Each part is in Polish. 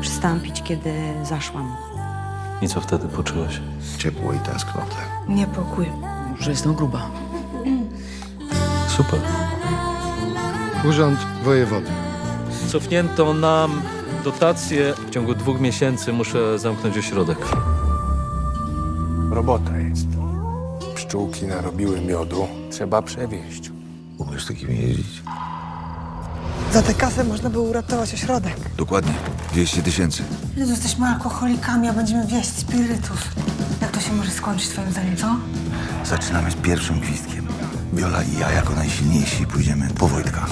przystąpić, kiedy zaszłam. I co wtedy poczułaś? Ciepło i tęsknotę. Niepokój. Że jestem gruba. Super. Urząd Wojewody. Cofnięto nam dotację. W ciągu dwóch miesięcy muszę zamknąć ośrodek. Robota jest. Pszczółki narobiły miodu. Trzeba przewieźć. Umiesz takimi jeździć? Za tę kasę można było uratować ośrodek. Dokładnie. 200 tysięcy. Jezu, jesteśmy alkoholikami, a będziemy wieść spirytów. Jak to się może skończyć twoim zdaniem, co? Zaczynamy z pierwszym gwizdkiem. Wiola i ja jako najsilniejsi pójdziemy po Wojtka.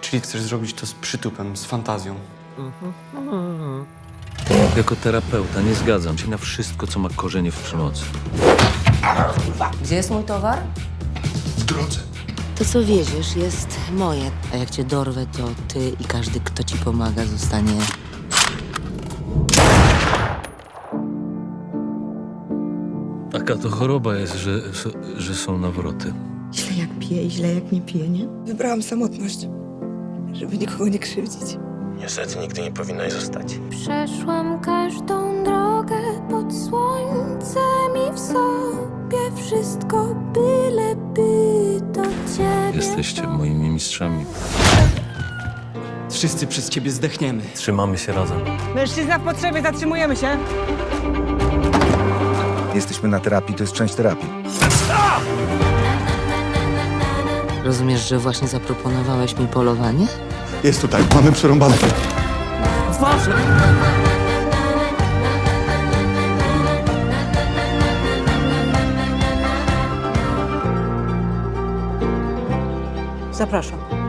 Czyli chcesz zrobić to z przytupem, z fantazją. Jako terapeuta nie zgadzam się na wszystko, co ma korzenie w przemocy. Gdzie jest mój towar? W drodze. To, co wieziesz, jest moje. A jak cię dorwę, to ty i każdy, kto ci pomaga, zostanie. Taka to choroba jest, że, że są nawroty. Źle jak pije i źle jak nie pije, nie? Wybrałam samotność, żeby nikogo nie krzywdzić. Niestety nigdy nie powinnaś zostać. Przeszłam każdą Jesteście moimi mistrzami. Wszyscy przez ciebie zdechniemy. Trzymamy się razem. Mężczyzna w potrzebie, zatrzymujemy się. Jesteśmy na terapii, to jest część terapii. Rozumiesz, że właśnie zaproponowałeś mi polowanie? Jest tutaj, mamy przerąbane. Zapraszam.